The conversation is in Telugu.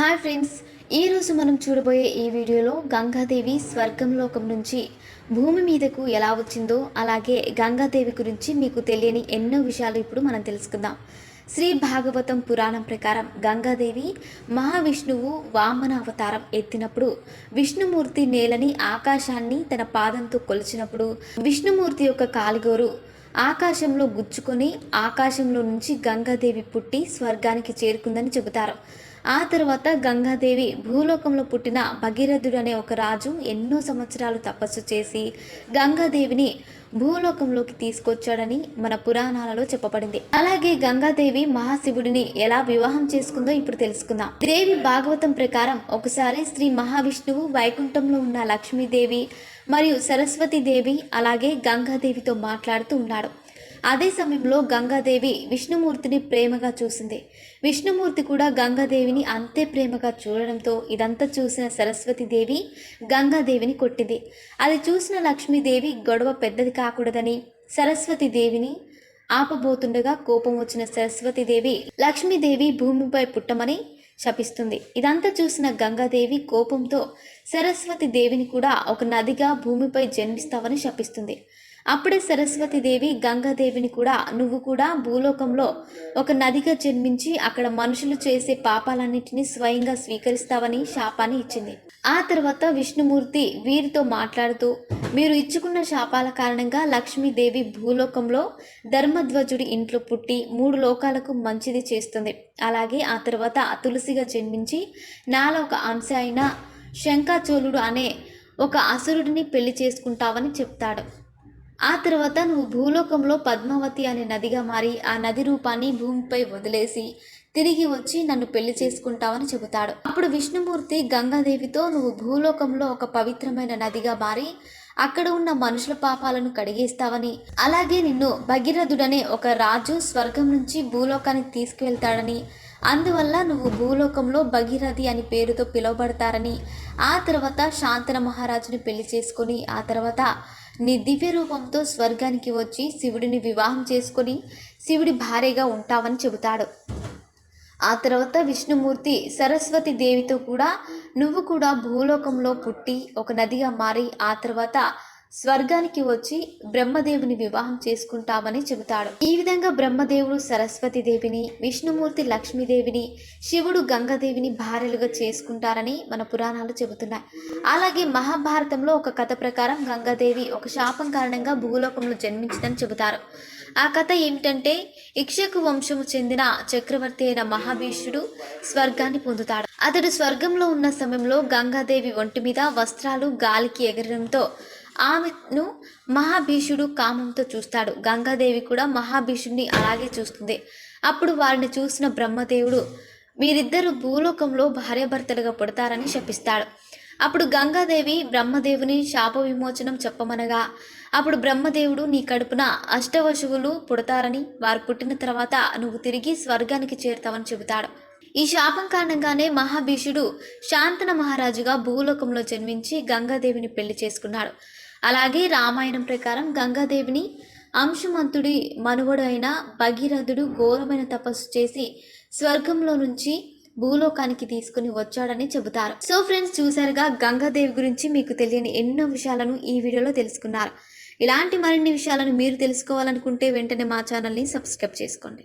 హాయ్ ఫ్రెండ్స్ ఈరోజు మనం చూడబోయే ఈ వీడియోలో గంగాదేవి స్వర్గంలోకం నుంచి భూమి మీదకు ఎలా వచ్చిందో అలాగే గంగాదేవి గురించి మీకు తెలియని ఎన్నో విషయాలు ఇప్పుడు మనం తెలుసుకుందాం. శ్రీ భాగవతం పురాణం ప్రకారం గంగాదేవి మహావిష్ణువు వామన అవతారం ఎత్తినప్పుడు విష్ణుమూర్తి నేలని ఆకాశాన్ని తన పాదంతో కొలిచినప్పుడు విష్ణుమూర్తి యొక్క కాలిగోరు ఆకాశంలో గుచ్చుకొని ఆకాశంలో నుంచి గంగాదేవి పుట్టి స్వర్గానికి చేరుకుందని చెబుతారు. ఆ తర్వాత గంగాదేవి భూలోకంలో పుట్టిన భగీరథుడు అనే ఒక రాజు ఎన్నో సంవత్సరాలు తపస్సు చేసి గంగాదేవిని భూలోకంలోకి తీసుకొచ్చాడని మన పురాణాలలో చెప్పబడింది. అలాగే గంగాదేవి మహాశివుడిని ఎలా వివాహం చేసుకుందో ఇప్పుడు తెలుసుకుందాం. దేవి భాగవతం ప్రకారం ఒకసారి శ్రీ మహావిష్ణువు వైకుంఠంలో ఉన్న లక్ష్మీదేవి మరియు సరస్వతీదేవి అలాగే గంగాదేవితో మాట్లాడుతూ ఉన్నాడు. అదే సమయంలో గంగాదేవి విష్ణుమూర్తిని ప్రేమగా చూసింది. విష్ణుమూర్తి కూడా గంగాదేవిని అంతే ప్రేమగా చూడడంతో ఇదంతా చూసిన సరస్వతీదేవి గంగాదేవిని కొట్టింది. అది చూసిన లక్ష్మీదేవి గొడవ పెద్దది కాకూడదని సరస్వతీదేవిని ఆపబోతుండగా కోపం వచ్చిన సరస్వతీదేవి లక్ష్మీదేవి భూమిపై పుట్టమని శపిస్తుంది. ఇదంతా చూసిన గంగాదేవి కోపంతో సరస్వతి దేవిని కూడా ఒక నదిగా భూమిపై జన్మిస్తావని శపిస్తుంది. అప్పుడే సరస్వతీదేవి గంగాదేవిని కూడా నువ్వు కూడా భూలోకంలో ఒక నదిగా జన్మించి అక్కడ మనుషులు చేసే పాపాలన్నింటినీ స్వయంగా స్వీకరిస్తావని శాపాన్ని ఇచ్చింది. ఆ తర్వాత విష్ణుమూర్తి వీరితో మాట్లాడుతూ మీరు ఇచ్చుకున్న శాపాల కారణంగా లక్ష్మీదేవి భూలోకంలో ధర్మధ్వజుడి ఇంట్లో పుట్టి మూడు లోకాలకు మంచిది చేస్తుంది. అలాగే ఆ తర్వాత తులసిగా జన్మించి నాలో ఒక అంశ అయిన శంఖాచోళుడు అనే ఒక అసురుడిని పెళ్ళి చేసుకుంటావని చెప్తాడు. ఆ తర్వాత నువ్వు భూలోకంలో పద్మావతి అనే నదిగా మారి ఆ నది రూపాన్ని భూమిపై వదిలేసి తిరిగి వచ్చి నన్ను పెళ్ళి చేసుకుంటావని చెబుతాడు. అప్పుడు విష్ణుమూర్తి గంగాదేవితో నువ్వు భూలోకంలో ఒక పవిత్రమైన నదిగా మారి అక్కడ ఉన్న మనుషుల పాపాలను కడిగేస్తావని అలాగే నిన్ను భగీరథుడనే ఒక రాజు స్వర్గం నుంచి భూలోకానికి తీసుకువెళ్తాడని అందువల్ల నువ్వు భూలోకంలో భగీరథి అని పేరుతో పిలువబడతారని ఆ తర్వాత శాంతన మహారాజుని పెళ్ళి చేసుకొని ఆ తర్వాత నీ దివ్య రూపంతో స్వర్గానికి వచ్చి శివుడిని వివాహం చేసుకొని శివుడి భార్యగా ఉంటావని చెబుతాడు. ఆ తర్వాత విష్ణుమూర్తి సరస్వతి దేవితో కూడా నువ్వు కూడా భూలోకంలో పుట్టి ఒక నదిగా మారి ఆ తర్వాత స్వర్గానికి వచ్చి బ్రహ్మదేవుని వివాహం చేసుకుంటామని చెబుతాడు. ఈ విధంగా బ్రహ్మదేవుడు సరస్వతి దేవిని విష్ణుమూర్తి లక్ష్మీదేవిని శివుడు గంగాదేవిని భార్యలుగా చేసుకుంటారని మన పురాణాలు చెబుతున్నాయి. అలాగే మహాభారతంలో ఒక కథ ప్రకారం గంగాదేవి ఒక శాపం కారణంగా భూలోకంలో జన్మించిందని చెబుతారు. ఆ కథ ఏమిటంటే ఇక్షకు వంశము చెందిన చక్రవర్తి అయిన మహాభీషుడు స్వర్గాన్ని పొందుతాడు. అతడు స్వర్గంలో ఉన్న సమయంలో గంగాదేవి ఒంటి మీద వస్త్రాలు గాలికి ఎగరడంతో ఆమెను మహాభీషుడు కామంతో చూస్తాడు. గంగాదేవి కూడా మహాభీషుడిని అలాగే చూస్తుంది. అప్పుడు వారిని చూసిన బ్రహ్మదేవుడు మీరిద్దరు భూలోకంలో భార్యాభర్తలుగా పుడతారని శపిస్తాడు. అప్పుడు గంగాదేవి బ్రహ్మదేవుని శాప విమోచనం చెప్పమనగా అప్పుడు బ్రహ్మదేవుడు నీ కడుపున అష్టవశువులు పుడతారని వారు పుట్టిన తర్వాత నువ్వు తిరిగి స్వర్గానికి చేరుతావని చెబుతాడు. ఈ శాపం కారణంగానే మహాభీషుడు శాంతన మహారాజుగా భూలోకంలో జన్మించి గంగాదేవిని పెళ్ళి చేసుకున్నాడు. అలాగే రామాయణం ప్రకారం గంగాదేవిని అంశమంతుడి మనువడు అయిన భగీరథుడు ఘోరమైన తపస్సు చేసి స్వర్గంలో నుంచి భూలోకానికి తీసుకుని వచ్చాడని చెబుతారు. సో ఫ్రెండ్స్ చూసారుగా గంగాదేవి గురించి మీకు తెలియని ఎన్నో విషయాలను ఈ వీడియోలో తెలుసుకున్నారు. ఇలాంటి మరిన్ని విషయాలను మీరు తెలుసుకోవాలనుకుంటే వెంటనే మా ఛానల్ని సబ్స్క్రైబ్ చేసుకోండి.